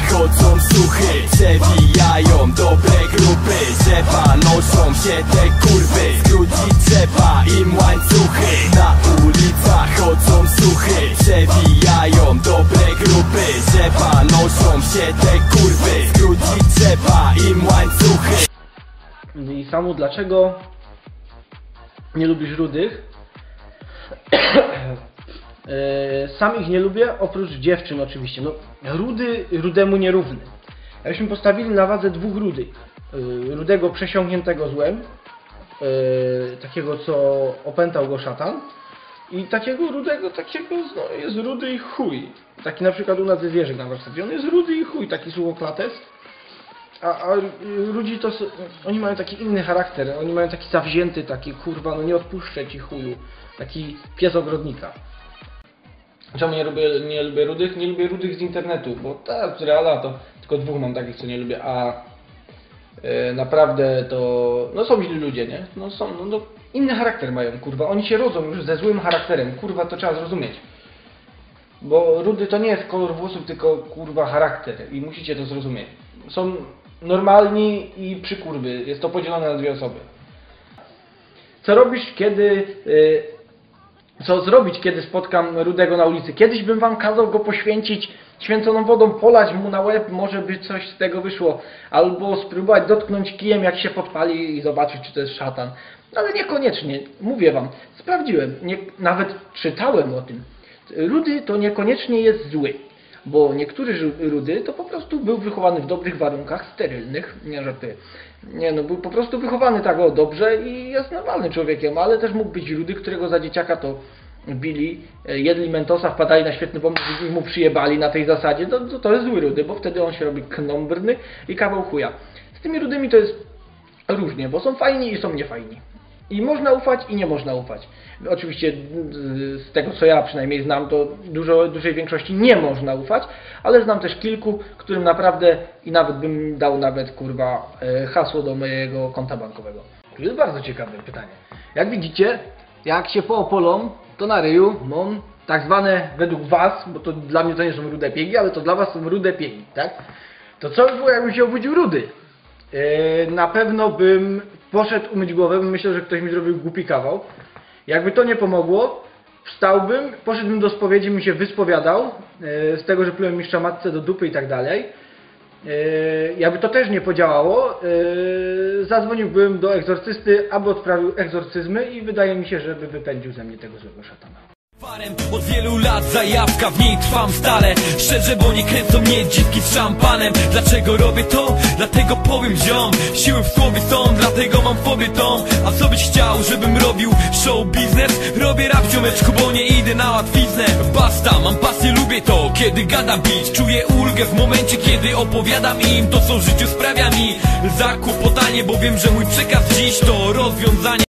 chodzą suchy Przewijają dobre grupy. Drzewa noszą się te kurwy. Skrócić trzeba im łańcuchy. Na ulicach chodzą suchy Przewijają dobre grupy. Drzewa noszą się te kurwy. Skrócić trzeba im łańcuchy. I samu dlaczego nie lubisz rudych? E, Sam ich nie lubię, oprócz dziewczyn oczywiście. No, rudy rudemu nierówny. Jakbyśmy postawili na wadze dwóch rudych. e, Rudego przesiąkniętego złem, e, takiego co opętał go szatan i takiego rudego, takiego no, jest rudy i chuj. Taki na przykład u nas jest Jerzy na warsztacie. On jest rudy i chuj, taki słowoklatec. A, a ludzi to, oni mają taki inny charakter, oni mają taki zawzięty, taki kurwa, no nie odpuszczę ci chuju, taki pies ogrodnika. Czemu nie lubię, nie lubię rudych? Nie lubię rudych z internetu, bo ta z reala to tylko dwóch mam takich, co nie lubię, a e, naprawdę to, no są źli ludzie, nie? No są, no, no inny charakter mają, kurwa, oni się rodzą już ze złym charakterem, kurwa, to trzeba zrozumieć. Bo rudy to nie jest kolor włosów, tylko kurwa charakter i musicie to zrozumieć. Są normalni i przykurwy. Jest to podzielone na dwie osoby. Co robisz, kiedy. y, co zrobić, kiedy spotkam rudego na ulicy? Kiedyś bym wam kazał go poświęcić święconą wodą, polać mu na łeb, może by coś z tego wyszło. Albo spróbować dotknąć kijem, jak się podpali i zobaczyć, czy to jest szatan. Ale niekoniecznie. Mówię wam, sprawdziłem. Nie, nawet czytałem o tym. Rudy to niekoniecznie jest zły. Bo niektóry rudy to po prostu był wychowany w dobrych warunkach, sterylnych, nie żartuję. Nie no, był po prostu wychowany tak o dobrze i jest normalnym człowiekiem, ale też mógł być rudy, którego za dzieciaka to bili, e, jedli mentosa, wpadali na świetny pomysł i mu przyjebali na tej zasadzie, to, to, to jest zły rudy, bo wtedy on się robi knombrny i kawał chuja. Z tymi rudymi to jest różnie, bo są fajni i są niefajni. I można ufać i nie można ufać. Oczywiście z- z tego co ja przynajmniej znam, to dużo, dużej większości nie można ufać, ale znam też kilku, którym naprawdę i nawet bym dał nawet kurwa e, hasło do mojego konta bankowego. To jest bardzo ciekawe pytanie. Jak widzicie, jak się poopolą, to na ryju mam tak zwane według was, bo to dla mnie to nie są rude piegi, ale to dla was są rude piegi, tak? To co by było jakbym się obudził rudy? Yy, na pewno bym poszedł umyć głowę, bo myślę, że ktoś mi zrobił głupi kawał. Jakby to nie pomogło, wstałbym, poszedłbym do spowiedzi, bym się wyspowiadał yy, z tego, że plułem mistrza matce do dupy i tak dalej. Yy, Jakby to też nie podziałało, zadzwoniłbym do egzorcysty, aby odprawił egzorcyzmy i wydaje mi się, żeby wypędził ze mnie tego złego szatana. Od wielu lat zajawka, w niej trwam stale. Szczerze, bo nie kręcą mnie dziwki z szampanem. Dlaczego robię to? Dlatego powiem ziom. Siły w słowie są, dlatego mam fobię tą. A co byś chciał, żebym robił show biznes? Robię rap ziomeczku, bo nie idę na łatwiznę. Basta, mam pasję, lubię to. Kiedy gada bić, czuję ulgę w momencie Kiedy opowiadam im to, co w życiu sprawia mi Zakłopotanie, bo wiem, że mój przekaz dziś to rozwiązanie